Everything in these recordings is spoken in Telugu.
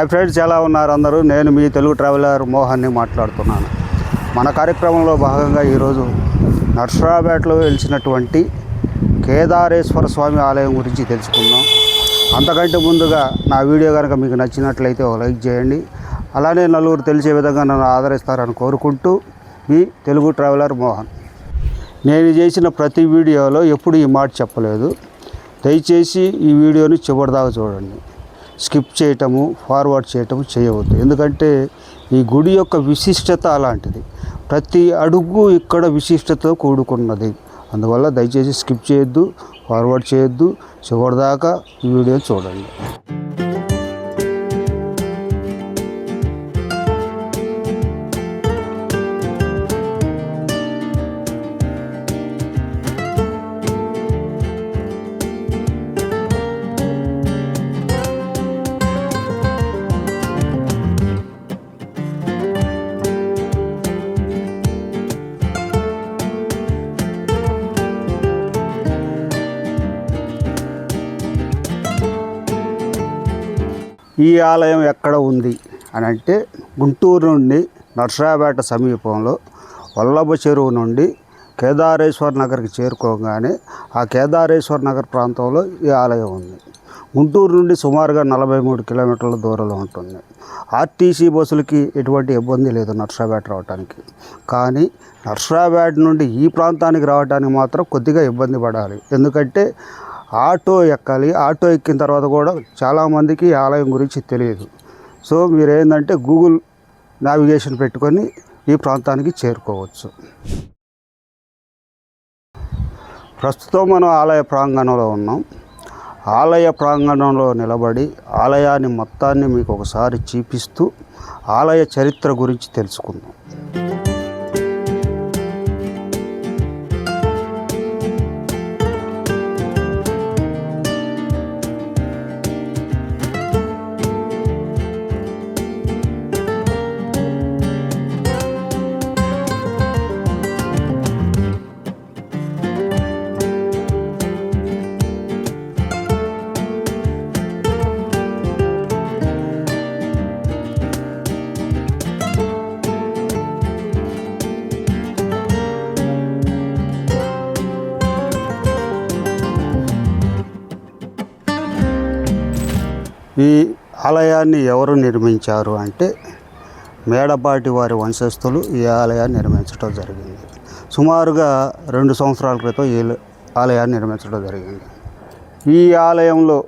హై ఫ్రెండ్స్ ఎలా ఉన్నారు అందరూ? నేను మీ తెలుగు ట్రావెలర్ మోహన్ని మాట్లాడుతున్నాను. మన కార్యక్రమంలో భాగంగా ఈరోజు నర్సరాపేటలో వెలిసినటువంటి కేదారేశ్వర స్వామి ఆలయం గురించి తెలుసుకుందాం. అంతకంటే ముందుగా నా వీడియో కనుక మీకు నచ్చినట్లయితే ఒక లైక్ చేయండి. అలానే నలుగురు తెలిసే విధంగా నన్ను ఆదరిస్తారని కోరుకుంటూ మీ తెలుగు ట్రావెలర్ మోహన్. నేను చేసిన ప్రతి వీడియోలో ఎప్పుడు ఈ మాట చెప్పలేదు. దయచేసి ఈ వీడియోని చివరిదాకా చూడండి. స్కిప్ చేయటము ఫార్వర్డ్ చేయటము చేయవద్దు. ఎందుకంటే ఈ గుడి యొక్క విశిష్టత అలాంటిది. ప్రతి అడుగు ఇక్కడ విశిష్టతతో కూడుకున్నది. అందువల్ల దయచేసి స్కిప్ చేయొద్దు ఫార్వర్డ్ చేయొద్దు. చివరిదాకా ఈ వీడియో చూడండి. ఈ ఆలయం ఎక్కడ ఉంది అని అంటే గుంటూరు నుండి నర్సరాపేట సమీపంలో వల్లభ చెరువు నుండి కేదారేశ్వర్ నగర్కి చేరుకోగానే ఆ కేదారేశ్వర్ నగర్ ప్రాంతంలో ఈ ఆలయం ఉంది. గుంటూరు నుండి సుమారుగా నలభై మూడు కిలోమీటర్ల దూరంలో ఉంటుంది. ఆర్టీసీ బస్సులకి ఎటువంటి ఇబ్బంది లేదు నర్సరాబేట రావడానికి కానీ నర్సరాపేట నుండి ఈ ప్రాంతానికి రావడానికి మాత్రం కొద్దిగా ఇబ్బంది పడాలి. ఎందుకంటే ఆటో ఎక్కాలి. ఆటో ఎక్కిన తర్వాత కూడా చాలామందికి ఈ ఆలయం గురించి తెలియదు. సో మీరు ఏంటంటే గూగుల్ నావిగేషన్ పెట్టుకొని ఈ ప్రాంతానికి చేరుకోవచ్చు. ప్రస్తుతం మనం ఆలయ ప్రాంగణంలో ఉన్నాం. ఆలయ ప్రాంగణంలో నిలబడి ఆలయాన్ని మొత్తాన్ని మీకు ఒకసారి చూపిస్తూ ఆలయ చరిత్ర గురించి తెలుసుకుందాం. ఈ ఆలయాన్ని ఎవరు నిర్మించారు అంటే మేడపాటి వారి వంశస్థులు ఈ ఆలయాన్ని నిర్మించడం జరిగింది. సుమారుగా రెండు సంవత్సరాల క్రితం ఈ ఆలయాన్ని నిర్మించడం జరిగింది. ఈ ఆలయంలో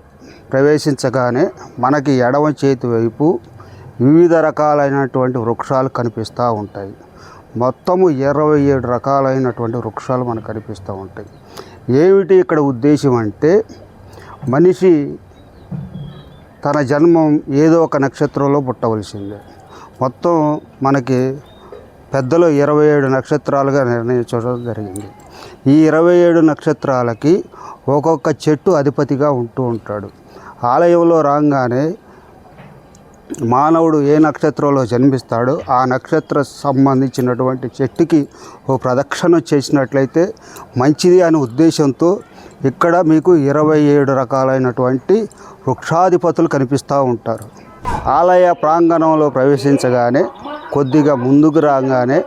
ప్రవేశించగానే మనకి ఎడమ చేతి వైపు వివిధ రకాలైనటువంటి వృక్షాలు కనిపిస్తూ ఉంటాయి. మొత్తము ఇరవై ఏడు రకాలైనటువంటి వృక్షాలు మనకు కనిపిస్తూ ఉంటాయి. ఏమిటి ఇక్కడ ఉద్దేశం అంటే మనిషి తన జన్మం ఏదో ఒక నక్షత్రంలో పుట్టవలసిందే. మొత్తం మనకి పెద్దలు ఇరవై ఏడు నక్షత్రాలుగా నిర్ణయించడం జరిగింది. ఈ ఇరవై ఏడు నక్షత్రాలకి ఒక్కొక్క చెట్టు అధిపతిగా ఉంటూ ఉంటాడు. ఆలయంలో రాగానే మానవుడు ఏ నక్షత్రంలో జన్మిస్తాడో ఆ నక్షత్ర సంబంధించినటువంటి చెట్టుకి ఓ ప్రదక్షిణ చేసినట్లయితే మంచిది అనే ఉద్దేశంతో ఇక్కడ మీకు ఇరవై ఏడు రకాలైనటువంటి వృక్షాధిపతులు కనిపిస్తూ ఉంటారు. ఆలయ ప్రాంగణంలో ప్రవేశించగానే కొద్దిగా ముందుకు రాగానే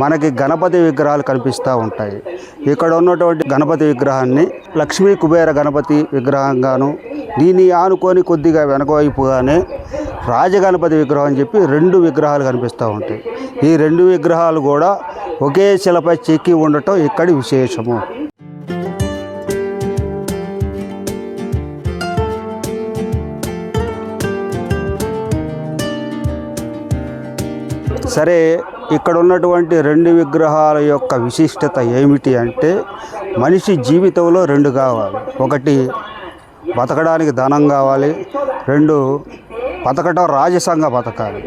మనకి గణపతి విగ్రహాలు కనిపిస్తూ ఉంటాయి. ఇక్కడ ఉన్నటువంటి గణపతి విగ్రహాన్ని లక్ష్మీ కుబేర గణపతి విగ్రహంగాను దీన్ని ఆనుకొని కొద్దిగా వెనకవైపుగానే రాజగణపతి విగ్రహం అని చెప్పి రెండు విగ్రహాలు కనిపిస్తూ ఉంటాయి. ఈ రెండు విగ్రహాలు కూడా ఒకే శిలపై చెక్కి ఉండటం ఇక్కడి విశేషము. సరే ఇక్కడ ఉన్నటువంటి రెండు విగ్రహాల యొక్క విశిష్టత ఏమిటి అంటే మనిషి జీవితంలో రెండు కావాలి. ఒకటి బతకడానికి ధనం కావాలి. రెండు బతకటం రాజసంగా బతకాలి.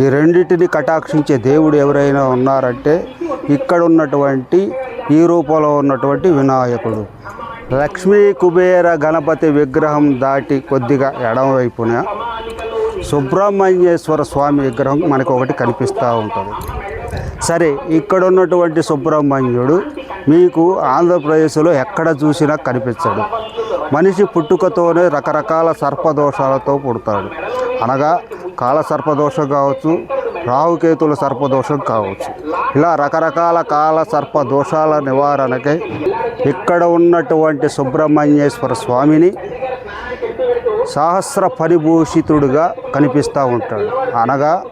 ఈ రెండింటిని కటాక్షించే దేవుడు ఎవరైనా ఉన్నారంటే ఇక్కడ ఉన్నటువంటి ఈ రూపంలో ఉన్నటువంటి వినాయకుడు. లక్ష్మీ కుబేర గణపతి విగ్రహం దాటి కొద్దిగా ఎడమవైపున సుబ్రహ్మణ్యేశ్వర స్వామి విగ్రహం మనకు ఒకటి కనిపిస్తూ ఉంటుంది. సరే ఇక్కడ ఉన్నటువంటి సుబ్రహ్మణ్యుడు మీకు ఆంధ్రప్రదేశ్లో ఎక్కడ చూసినా కనిపించడు. మనిషి పుట్టుకతోనే రకరకాల సర్పదోషాలతో పుడతాడు. అనగా కాల సర్పదోషం కావచ్చు రాహుకేతుల సర్పదోషం కావచ్చు. ఇలా రకరకాల కాల సర్ప దోషాల నివారణకై ఇక్కడ ఉన్నటువంటి సుబ్రహ్మణ్యేశ్వర స్వామిని సహస్ర పరిభూషితుడుగా కనిపిస్తూ ఉంటాడు. అనగా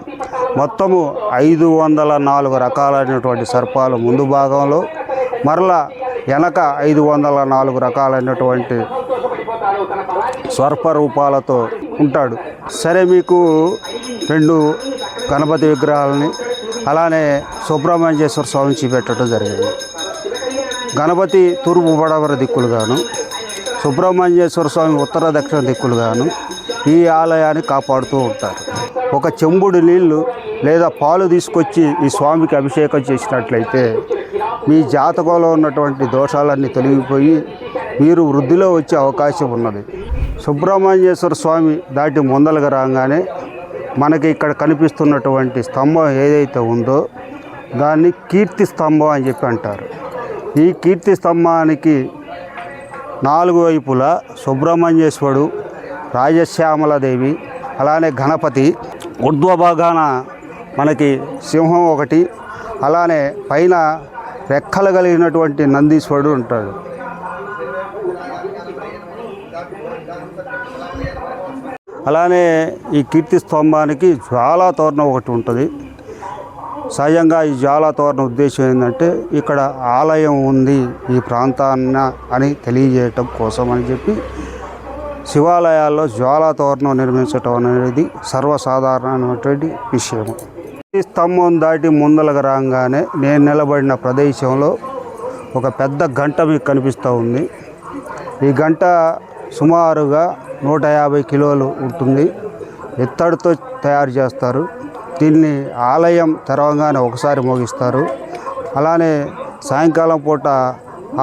మొత్తము ఐదు వందల నాలుగు రకాలైనటువంటి సర్పాలు ముందు భాగంలో మరలా వెనక ఐదు వందల నాలుగు రకాలైనటువంటి స్వర్ప రూపాలతో ఉంటాడు. సరే మీకు రెండు గణపతి విగ్రహాలని అలానే సుబ్రహ్మణ్యేశ్వర స్వామి చూపెట్టడం జరిగింది. గణపతి తూర్పు పడవర దిక్కులుగాను సుబ్రహ్మణ్యేశ్వర స్వామి ఉత్తర దక్షిణ దిక్కులుగాను ఈ ఆలయాన్ని కాపాడుతూ ఉంటారు. ఒక చెంబుడు నీళ్ళు లేదా పాలు తీసుకొచ్చి ఈ స్వామికి అభిషేకం చేసినట్లయితే మీ జాతకంలో ఉన్నటువంటి దోషాలన్నీ తొలగిపోయి మీరు వృద్ధిలో వచ్చే అవకాశం ఉన్నది. సుబ్రహ్మణ్యేశ్వర స్వామి దాటి ముందలుగా రాగానే మనకి ఇక్కడ కనిపిస్తున్నటువంటి స్తంభం ఏదైతే ఉందో దాన్ని కీర్తి స్తంభం అని చెప్పి అంటారు. ఈ కీర్తి స్తంభానికి నాలుగు వైపులా సుబ్రహ్మణ్యేశ్వరుడు రాజశ్యామలదేవి అలానే గణపతి ఉర్ధ్వ భాగాన మనకి సింహం ఒకటి అలానే పైన రెక్కలు కలిగినటువంటి నందీశ్వరుడు ఉంటాడు. అలానే ఈ కీర్తి స్తంభానికి జ్వాలా తోరణం ఒకటి ఉంటుంది. సహజంగా ఈ జ్వాలాతోరణ ఉద్దేశం ఏంటంటే ఇక్కడ ఆలయం ఉంది ఈ ప్రాంతాన్న అని తెలియజేయటం కోసం అని చెప్పి శివాలయాల్లో జ్వాలాతోరణం నిర్మించటం అనేది సర్వసాధారణమైనటువంటి విషయం ఈ స్తంభం దాటి ముందలకు రాగానే నేను నిలబడిన ప్రదేశంలో ఒక పెద్ద గంట మీకు కనిపిస్తూ ఉంది. ఈ గంట సుమారుగా నూట యాభై కిలోలు ఉంటుంది. ఇత్తడితో తయారు చేస్తారు. దీన్ని ఆలయం తెరవగానే ఒకసారి మోగిస్తారు. అలానే సాయంకాలం పూట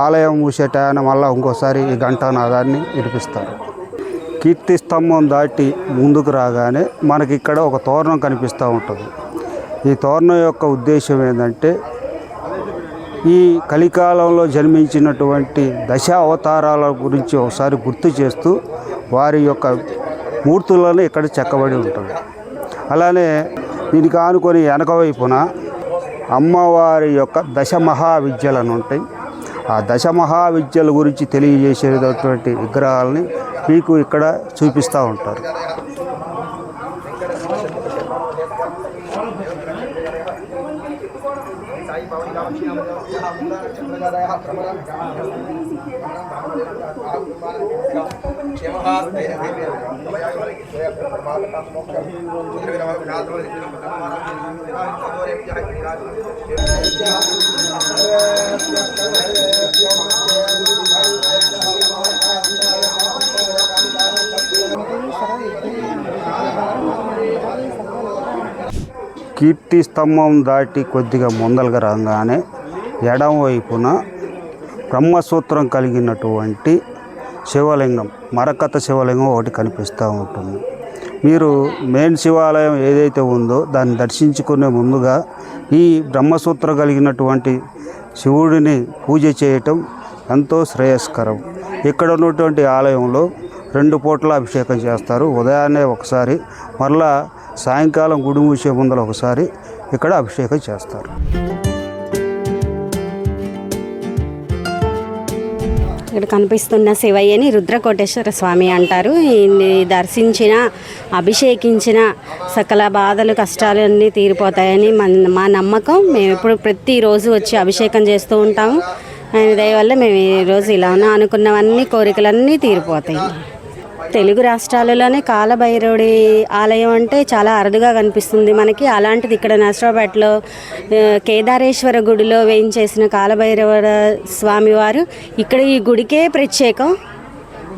ఆలయం మూసే టయాన మళ్ళీ ఇంకోసారి ఈ గంట నాదాన్ని వినిపిస్తారు కీర్తి స్తంభం దాటి ముందుకు రాగానే మనకి ఇక్కడ ఒక తోరణం కనిపిస్తూ ఉంటుంది. ఈ తోరణం యొక్క ఉద్దేశం ఏంటంటే ఈ కలికాలంలో జన్మించినటువంటి దశ అవతారాల గురించి ఒకసారి గుర్తు చేస్తూ వారి యొక్క మూర్తులను ఇక్కడ చెక్కబడి ఉంటుంది. అలానే దీనికి ఆనుకొని వెనక వైపున అమ్మవారి యొక్క దశ మహావిద్యలను ఉంటాయి. ఆ దశ మహావిద్యల గురించి తెలియజేసేటటువంటి విగ్రహాలని మీకు ఇక్కడ చూపిస్తూ ఉంటారు. కీర్తి స్తంభం దాటి కొద్దిగా ముందలుగా రాగానే ఎడమవైపున బ్రహ్మసూత్రం కలిగినటువంటి శివలింగం మరకత శివలింగం ఒకటి కనిపిస్తూ ఉంటుంది. మీరు మెయిన్ శివాలయం ఏదైతే ఉందో దాన్ని దర్శించుకునే ముందుగా ఈ బ్రహ్మసూత్రం కలిగినటువంటి శివుడిని పూజ చేయటం ఎంతో శ్రేయస్కరం. ఇక్కడ ఉన్నటువంటి ఆలయంలో రెండు పూట్ల అభిషేకం చేస్తారు. ఉదయాన్నే ఒకసారి మరలా సాయంకాలం గుడి మూసే ముందర ఒకసారి ఇక్కడ అభిషేకం చేస్తారు. ఇక్కడ కనిపిస్తున్న శివయ్యని రుద్రకోటేశ్వర స్వామి అంటారు. ఈ దర్శించిన అభిషేకించిన సకల బాధలు కష్టాలు అన్నీ తీరిపోతాయని మన మా నమ్మకం. మేము ఎప్పుడు ప్రతిరోజు వచ్చి అభిషేకం చేస్తూ ఉంటాము. ఆయన వల్ల మేము ఈరోజు ఇలా అనుకున్నవన్నీ కోరికలన్నీ తీరిపోతాయి. తెలుగు రాష్ట్రాలలోనే కాలభైరవుడి ఆలయం అంటే చాలా అరుదుగా కనిపిస్తుంది. మనకి అలాంటిది ఇక్కడ నర్సరావుపేటలో కేదారేశ్వర గుడిలో వేయించేసిన కాలభైరవ స్వామివారు. ఇక్కడ ఈ గుడికే ప్రత్యేకం.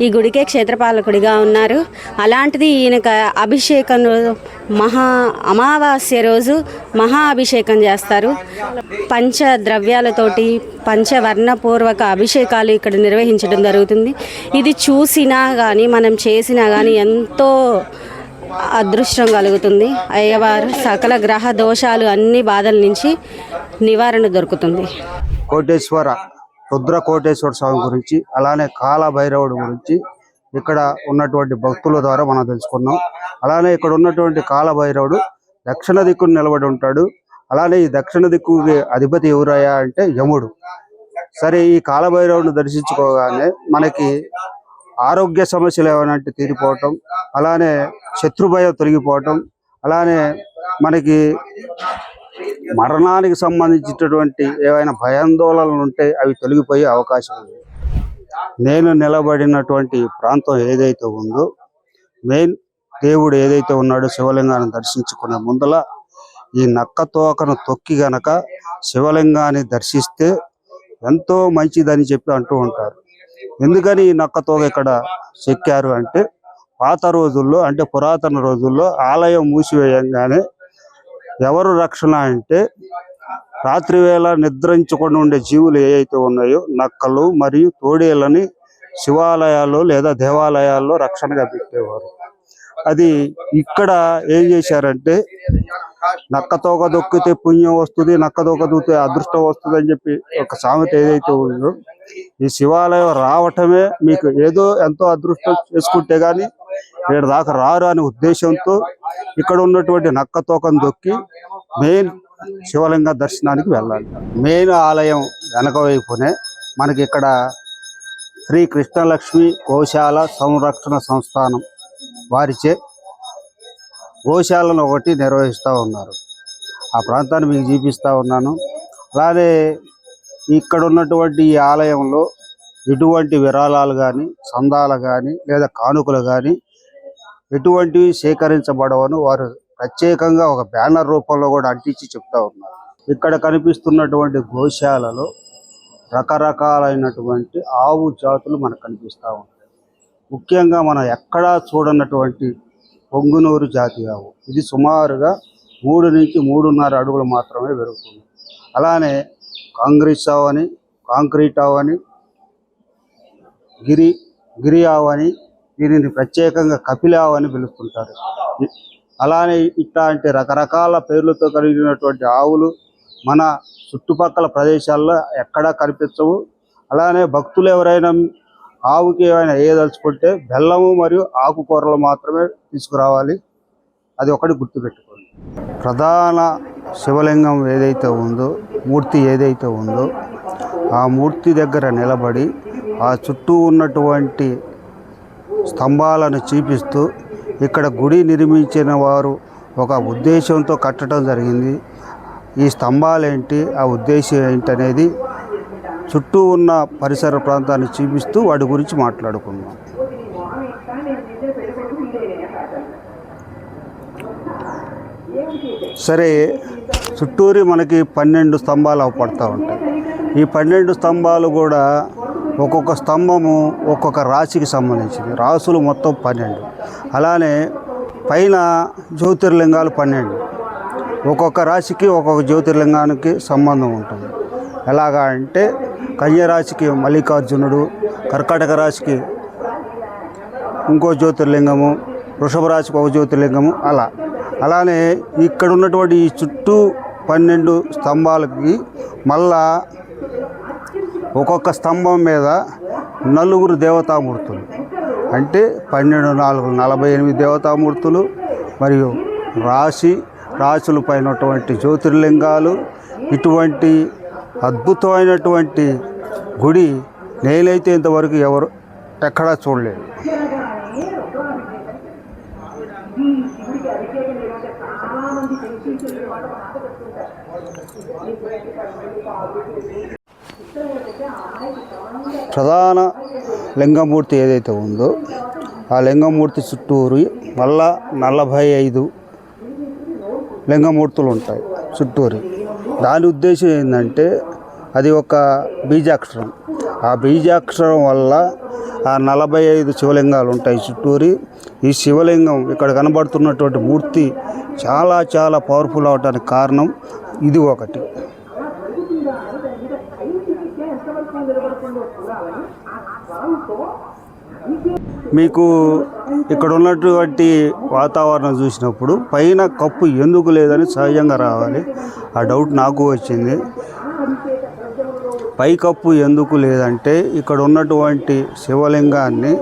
ఈ గుడికే క్షేత్రపాలకుడిగా ఉన్నారు. అలాంటిది ఈయనకు అభిషేకం రోజు మహా అమావాస్య రోజు మహా అభిషేకం చేస్తారు. పంచ ద్రవ్యాలతోటి పంచవర్ణపూర్వక అభిషేకాలు ఇక్కడ నిర్వహించడం జరుగుతుంది. ఇది చూసినా కానీ మనం చేసినా కానీ ఎంతో అదృష్టం కలుగుతుంది. అయ్యవారు సకల గ్రహ దోషాలు అన్ని బాధల నుంచి నివారణ దొరుకుతుంది. కోటేశ్వర రుద్ర కోటేశ్వర స్వామి గురించి అలానే కాలభైరవుడు గురించి ఇక్కడ ఉన్నటువంటి భక్తుల ద్వారా మనం తెలుసుకున్నాం. అలానే ఇక్కడ ఉన్నటువంటి కాలభైరవుడు దక్షిణ దిక్కును నిలబడి ఉంటాడు. అలానే ఈ దక్షిణ దిక్కుకి అధిపతి ఎవరయ్యా అంటే యముడు. సరే ఈ కాలభైరవుని దర్శించుకోగానే మనకి ఆరోగ్య సమస్యలు ఏమైనా తీరిపోవటం అలానే శత్రుభయం తొలగిపోవటం అలానే మనకి మరణానికి సంబంధించినటువంటి ఏవైనా భయాందోళనలు ఉంటే అవి తొలగిపోయే అవకాశం ఉంది. నేను నిలబడినటువంటి ప్రాంతం ఏదైతే ఉందో మెయిన్ దేవుడు ఏదైతే ఉన్నాడో శివలింగాన్ని దర్శించుకునే ముందల ఈ నక్క తోకను తొక్కి గనక శివలింగాన్ని దర్శిస్తే ఎంతో మంచిదని చెప్పి అంటూ ఉంటారు. ఎందుకని ఈ నక్క తోక ఇక్కడ చెక్కారు అంటే పాత రోజుల్లో అంటే పురాతన రోజుల్లో ఆలయం మూసివేయంగానే ఎవరు రక్షణ అంటే రాత్రి వేళ నిద్రించకుండా ఉండే జీవులు ఏవైతే ఉన్నాయో నక్కలు మరియు తోడేళ్ళని శివాలయాల్లో లేదా దేవాలయాల్లో రక్షణగా పెట్టేవారు. అది ఇక్కడ ఏం చేశారంటే నక్కతోక దొక్కితే పుణ్యం వస్తుంది నక్క తోక దొక్కితే అదృష్టం వస్తుంది అని చెప్పి ఒక సామెత ఏదైతే ఉందో ఈ శివాలయం రావటమే మీకు ఏదో ఎంతో అదృష్టం చేసుకుంటే గాని ఇక్కడ దాకా రారు అనే ఉద్దేశంతో ఇక్కడ ఉన్నటువంటి నక్క తోకను దొక్కి మెయిన్ శివలింగ దర్శనానికి వెళ్ళాలి. మెయిన్ ఆలయం వెనక వైపునే మనకి ఇక్కడ శ్రీ కృష్ణలక్ష్మి గోశాల సంరక్షణ సంస్థానం వారిచే గోశాలను ఒకటి నిర్వహిస్తూ ఉన్నారు. ఆ ప్రాంతాన్ని మీకు చూపిస్తూ ఉన్నాను. అలాగే ఇక్కడ ఉన్నటువంటి ఈ ఆలయంలో ఎటువంటి విరాళాలు కానీ సందాలు కానీ లేదా కానుకలు కానీ ఎటువంటివి సేకరించబడవను. వారు ప్రత్యేకంగా ఒక బ్యానర్ రూపంలో కూడా అంటించి చెప్తా ఉన్నారు. ఇక్కడ కనిపిస్తున్నటువంటి గోశాలలో రకరకాలైనటువంటి ఆవు జాతులు మనకు కనిపిస్తూ ఉంటాయి. ముఖ్యంగా మనం ఎక్కడా చూడనటువంటి పొంగునూరు జాతి ఆవు. ఇది సుమారుగా మూడు నుంచి మూడున్నర అడుగులు మాత్రమే పెరుగుతుంది. అలానే కాంగ్రెస్ ఆవు అని కాంక్రీట్ ఆవు అని గిరి గిరి ఆవు అని దీనిని ప్రత్యేకంగా కపిలావు అని పిలుస్తుంటారు. అలానే ఇట్లాంటి రకరకాల పేర్లతో కలిగినటువంటి ఆవులు మన చుట్టుపక్కల ప్రదేశాల్లో ఎక్కడా కనిపించవు. అలానే భక్తులు ఎవరైనా ఆవుకి ఏమైనా వేయదలుచుకుంటే బెల్లము మరియు ఆకుకూరలు మాత్రమే తీసుకురావాలి. అది ఒకటి గుర్తుపెట్టుకోండి. ప్రధాన శివలింగం ఏదైతే ఉందో మూర్తి ఏదైతే ఉందో ఆ మూర్తి దగ్గర నిలబడి ఆ చుట్టూ ఉన్నటువంటి స్తంభాలను చూపిస్తూ ఇక్కడ గుడి నిర్మించిన వారు ఒక ఉద్దేశంతో కట్టడం జరిగింది. ఈ స్తంభాలు ఏంటి ఆ ఉద్దేశం ఏంటనేది చుట్టూ ఉన్న పరిసర ప్రాంతాన్ని చూపిస్తూ వాటి గురించి మాట్లాడుకుందాం. సరే చుట్టూరి మనకి పన్నెండు స్తంభాలు పడతా ఉంటాయి. ఈ పన్నెండు స్తంభాలు కూడా ఒక్కొక్క స్తంభము ఒక్కొక్క రాశికి సంబంధించింది. రాసులు మొత్తం పన్నెండు. అలానే పైన జ్యోతిర్లింగాలు పన్నెండు. ఒక్కొక్క రాశికి ఒక్కొక్క జ్యోతిర్లింగానికి సంబంధం ఉంటుంది. ఎలాగా అంటే కన్య రాశికి మల్లికార్జునుడు కర్కాటక రాశికి ఇంకో జ్యోతిర్లింగము వృషభ రాశికి ఒక జ్యోతిర్లింగము అలా. అలానే ఇక్కడ ఉన్నటువంటి ఈ చుట్టూ పన్నెండు స్తంభాలకి మళ్ళా ఒక్కొక్క స్తంభం మీద నలుగురు దేవతామూర్తులు. అంటే పన్నెండు నాలుగు నలభై ఎనిమిది దేవతామూర్తులు మరియు రాశి రాశుల పైన జ్యోతిర్లింగాలు ఇటువంటి అద్భుతమైనటువంటి గుడి నేనైతే ఇంతవరకు ఎవరు ఎక్కడా చూడలేదు. ప్రధాన లింగమూర్తి ఏదైతే ఉందో ఆ లింగమూర్తి చుట్టూరు మళ్ళా నలభై ఐదు లింగమూర్తులు ఉంటాయి చుట్టూరు. దాని ఉద్దేశం ఏంటంటే అది ఒక బీజాక్షరం. ఆ బీజాక్షరం వల్ల ఆ నలభై ఐదు శివలింగాలు ఉంటాయి చుట్టూరి. ఈ శివలింగం ఇక్కడ కనబడుతున్నటువంటి మూర్తి చాలా చాలా పవర్ఫుల్ అవడానికి కారణం ఇది ఒకటి. మీకు ఇక్కడ ఉన్నటువంటి వాతావరణం చూసినప్పుడు పైన కప్పు ఎందుకు లేదని సహజంగా రావాలి. ఆ డౌట్ నాకు వచ్చింది. పై కప్పు ఎందుకు లేదంటే ఇక్కడ ఉన్నటువంటి శివలింగాన్ని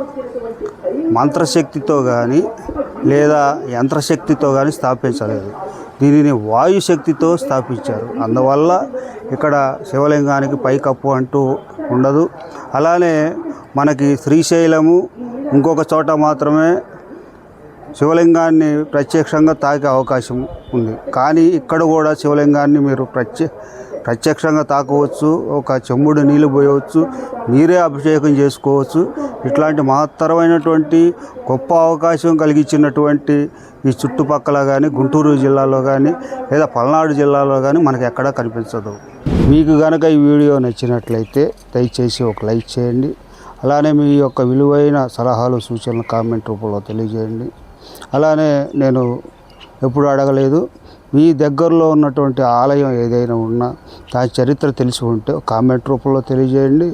మంత్రశక్తితో కానీ లేదా యంత్రశక్తితో కానీ స్థాపించలేదు. దీనిని వాయుశక్తితో స్థాపించారు. అందువల్ల ఇక్కడ శివలింగానికి పైకప్పు అంటూ ఉండదు. అలానే మనకి శ్రీశైలము ఇంకొక చోట మాత్రమే శివలింగాన్ని ప్రత్యక్షంగా తాకే అవకాశం ఉంది. కానీ ఇక్కడ కూడా శివలింగాన్ని మీరు ప్రత్యే ప్రత్యక్షంగా తాకవచ్చు ఒక చెంబుడు నీళ్ళు పోయవచ్చు మీరే అభిషేకం చేసుకోవచ్చు. ఇట్లాంటి మహత్తరమైనటువంటి గొప్ప అవకాశం కలిగించినటువంటి ఈ చుట్టుపక్కల కానీ గుంటూరు జిల్లాలో కానీ లేదా పల్నాడు జిల్లాలో కానీ మనకు ఎక్కడా కనిపించదు. మీకు కనుక ఈ వీడియో నచ్చినట్లయితే దయచేసి ఒక లైక్ చేయండి. అలానే మీ యొక్క విలువైన సలహాలు సూచనలు కామెంట్ రూపంలో తెలియజేయండి. అలానే నేను ఎప్పుడు అడగలేదు. మీ దగ్గరలో ఉన్నటువంటి ఆలయం ఏదైనా ఉన్నా దాని చరిత్ర తెలిసి ఉంటే కామెంట్ రూపంలో తెలియజేయండి.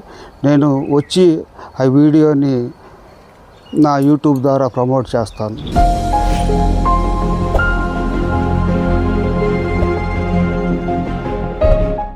నేను వచ్చి ఆ వీడియోని నా యూట్యూబ్ ద్వారా ప్రమోట్ చేస్తాను.